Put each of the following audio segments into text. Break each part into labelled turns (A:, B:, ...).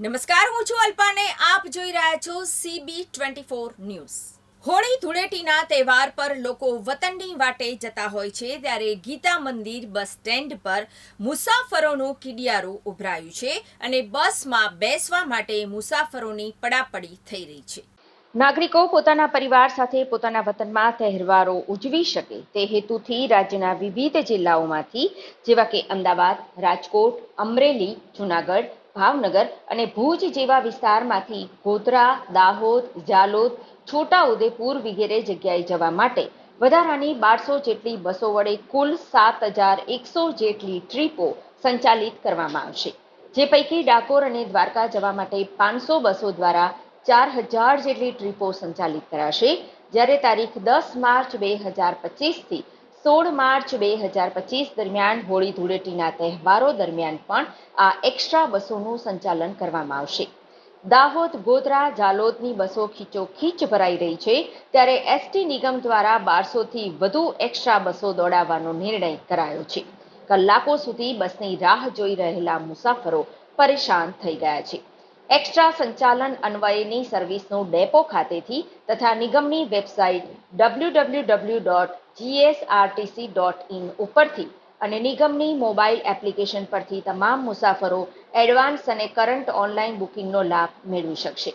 A: નમસ્કાર, હું છું અલ્પાને. આપ જોઈ રહ્યા છો CB twenty four news. Holi ધૂળેટીના તહેવાર પર લોકો વતનની વાટે જતા હોય છે, ત્યારે ગીતા મંદિર બસ સ્ટેન્ડ પર મુસાફરોનું કિડિયારું ઉભરાયું છે અને બસમાં બેસવા માટે મુસાફરોની પડાપડી થઈ રહી છે. નાગરિકો પોતાના પરિવાર સાથે પોતાના વતનમાં તહેવારો ઉજવી શકે તે હેતુથી રાજ્યના વિવિધ જિલ્લાઓમાંથી, જેવા કે અમદાવાદ, રાજકોટ, અમરેલી, જુનાગઢ ભાવનગર અને ભુજ જેવા વિસ્તારમાંથી ગોધરા, દાહોદ જાલોદ છોટાઉદેપુર વગેરે જગ્યાએ જવા માટે વધારાની બારસો જેટલી બસો વડે કુલ સાત હજાર એકસો જેટલી ટ્રીપો સંચાલિત કરવામાં આવશે. જે પૈકી ડાકોર અને દ્વારકા જવા માટે પાંચસો બસો દ્વારા ચાર હજાર જેટલી ટ્રીપો સંચાલિત કરાશે. જ્યારે તારીખ દસ માર્ચ બે હજાર પચીસથી સોળ માર્ચ બે હજાર પચીસ દરમિયાન હોળી ધૂળેટીના તહેવારો દરમિયાન પણ આ એક્સ્ટ્રા બસોનું સંચાલન કરવામાં આવશે. દાહોદ, ગોધરા, જાલોદની બસો ખીચોખીચ ભરાઈ રહી છે ત્યારે એસટી નિગમ દ્વારા બારસોથી વધુ એક્સ્ટ્રા બસો દોડાવવાનો નિર્ણય કરાયો છે. કલાકો સુધી બસની રાહ જોઈ રહેલા મુસાફરો પરેશાન થઈ ગયા છે. એક્સ્ટ્રા સંચાલન અન્વયેની સર્વિસનું ડેપો ખાતેથી તથા નિગમની website W W W dot GSRTC dot in ઉપરથી અને નિગમની મોબાઈલ એપ્લિકેશન પરથી તમામ મુસાફરો એડવાન્સ અને કરંટ ઓનલાઈન બુકિંગનો લાભ મેળવી શકશે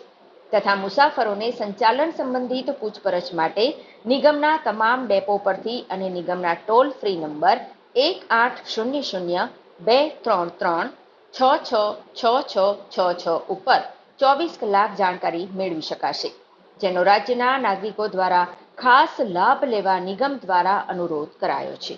A: તથા મુસાફરોને સંચાલન સંબંધિત પૂછપરછ માટે નિગમના તમામ ડેપો પરથી અને નિગમના ટોલ ફ્રી નંબર એક આઠ શૂન્ય શૂન્ય બે ત્રણ ત્રણ છ છ છ છ છ છ ઉપર ચોવીસ કલાક જાણકારી મેળવી શકાશે, જેનો રાજ્યના નાગરિકો દ્વારા ખાસ લાભ લેવા નિગમ દ્વારા અનુરોધ કરાયો છે.